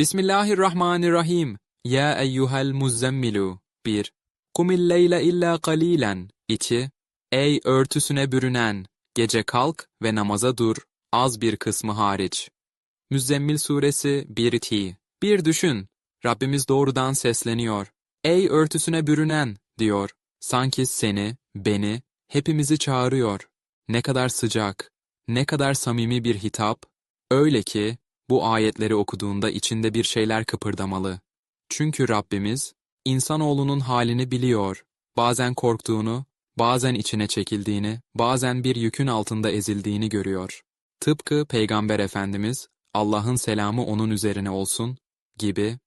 Bismillahirrahmanirrahim. Ya eyyuhel muzzemmilu. 1. Kumil leyle illa kalilen. 2. Ey örtüsüne bürünen, gece kalk ve namaza dur, az bir kısmı hariç. Müzzemmil suresi 1 Bir düşün, Rabbimiz doğrudan sesleniyor. Ey örtüsüne bürünen, diyor. Sanki seni, beni, hepimizi çağırıyor. Ne kadar sıcak, ne kadar samimi bir hitap. Öyle ki, bu ayetleri okuduğunda içinde bir şeyler kıpırdamalı. Çünkü Rabbimiz, insanoğlunun halini biliyor. Bazen korktuğunu, bazen içine çekildiğini, bazen bir yükün altında ezildiğini görüyor. Tıpkı Peygamber Efendimiz, Allah'ın selamı onun üzerine olsun, gibi.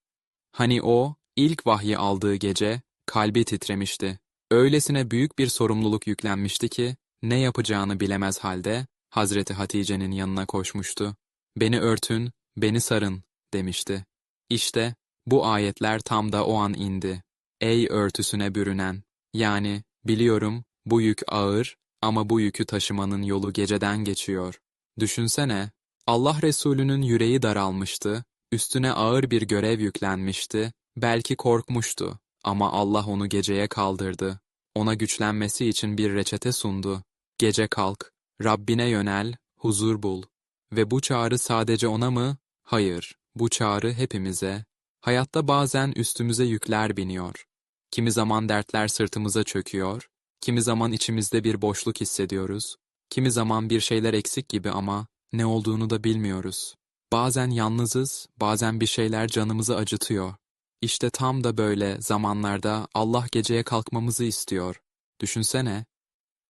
Hani o, ilk vahyi aldığı gece, kalbi titremişti. Öylesine büyük bir sorumluluk yüklenmişti ki, ne yapacağını bilemez halde, Hazreti Hatice'nin yanına koşmuştu. Beni örtün, beni sarın, demişti. İşte, bu ayetler tam da o an indi. Ey örtüsüne bürünen! Yani, biliyorum, bu yük ağır ama bu yükü taşımanın yolu geceden geçiyor. Düşünsene, Allah Resulü'nün yüreği daralmıştı, üstüne ağır bir görev yüklenmişti, belki korkmuştu ama Allah onu geceye kaldırdı. Ona güçlenmesi için bir reçete sundu. Gece kalk, Rabbine yönel, huzur bul. Ve bu çağrı sadece ona mı? Hayır, bu çağrı hepimize. Hayatta bazen üstümüze yükler biniyor. Kimi zaman dertler sırtımıza çöküyor, kimi zaman içimizde bir boşluk hissediyoruz, kimi zaman bir şeyler eksik gibi ama ne olduğunu da bilmiyoruz. Bazen yalnızız, bazen bir şeyler canımızı acıtıyor. İşte tam da böyle zamanlarda Allah geceye kalkmamızı istiyor. Düşünsene,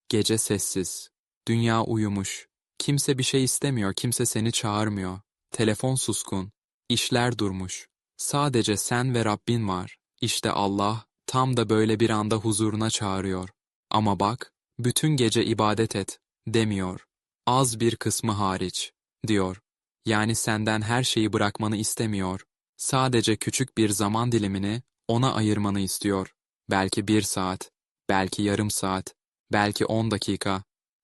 gece sessiz, dünya uyumuş, kimse bir şey istemiyor, kimse seni çağırmıyor, telefon suskun, işler durmuş. Sadece sen ve Rabbin var. İşte Allah, tam da böyle bir anda huzuruna çağırıyor. Ama bak, bütün gece ibadet et, demiyor. Az bir kısmı hariç, diyor. Yani senden her şeyi bırakmanı istemiyor. Sadece küçük bir zaman dilimini ona ayırmanı istiyor. Belki bir saat, belki yarım saat, belki on dakika.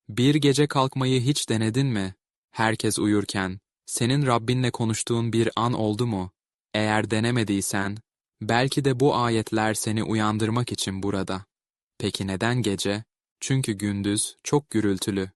Bir gece kalkmayı hiç denedin mi? Herkes uyurken, senin Rabbinle konuştuğun bir an oldu mu? Eğer denemediysen, belki de bu ayetler seni uyandırmak için burada. Peki neden gece? Çünkü gündüz çok gürültülü.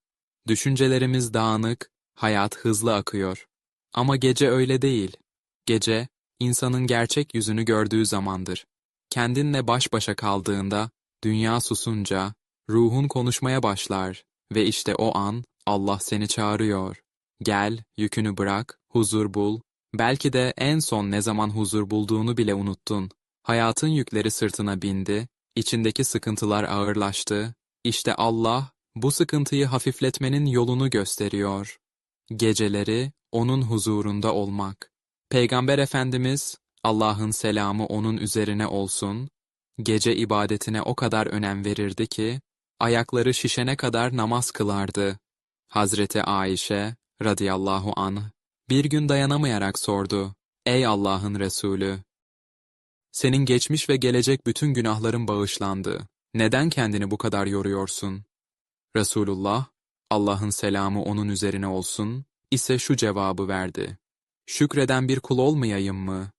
Düşüncelerimiz dağınık, hayat hızlı akıyor. Ama gece öyle değil. Gece, insanın gerçek yüzünü gördüğü zamandır. Kendinle baş başa kaldığında, dünya susunca, ruhun konuşmaya başlar ve işte o an Allah seni çağırıyor. Gel, yükünü bırak, huzur bul. Belki de en son ne zaman huzur bulduğunu bile unuttun. Hayatın yükleri sırtına bindi, içindeki sıkıntılar ağırlaştı. İşte Allah, bu sıkıntıyı hafifletmenin yolunu gösteriyor. Geceleri onun huzurunda olmak. Peygamber Efendimiz, Allah'ın selamı onun üzerine olsun, gece ibadetine o kadar önem verirdi ki, ayakları şişene kadar namaz kılardı. Hazreti Ayşe, radıyallahu anh, bir gün dayanamayarak sordu, Ey Allah'ın Resulü! Senin geçmiş ve gelecek bütün günahların bağışlandı. Neden kendini bu kadar yoruyorsun? Resulullah, Allah'ın selamı onun üzerine olsun, ise şu cevabı verdi. Şükreden bir kul olmayayım mı?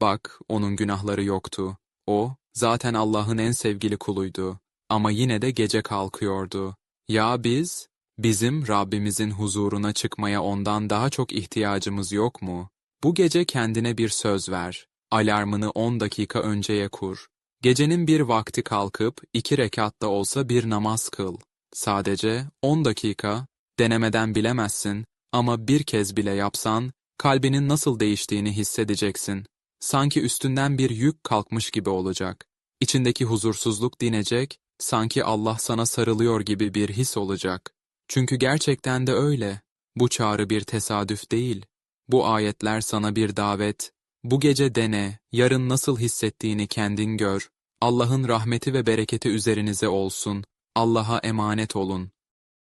Bak, onun günahları yoktu. O, zaten Allah'ın en sevgili kuluydu. Ama yine de gece kalkıyordu. Ya biz? Bizim Rabbimizin huzuruna çıkmaya ondan daha çok ihtiyacımız yok mu? Bu gece kendine bir söz ver. Alarmını 10 dakika önceye kur. Gecenin bir vakti kalkıp iki rekatta olsa bir namaz kıl. Sadece 10 dakika, denemeden bilemezsin ama bir kez bile yapsan, kalbinin nasıl değiştiğini hissedeceksin. Sanki üstünden bir yük kalkmış gibi olacak. İçindeki huzursuzluk dinecek, sanki Allah sana sarılıyor gibi bir his olacak. Çünkü gerçekten de öyle. Bu çağrı bir tesadüf değil. Bu ayetler sana bir davet. Bu gece dene, yarın nasıl hissettiğini kendin gör. Allah'ın rahmeti ve bereketi üzerinize olsun. Allah'a emanet olun.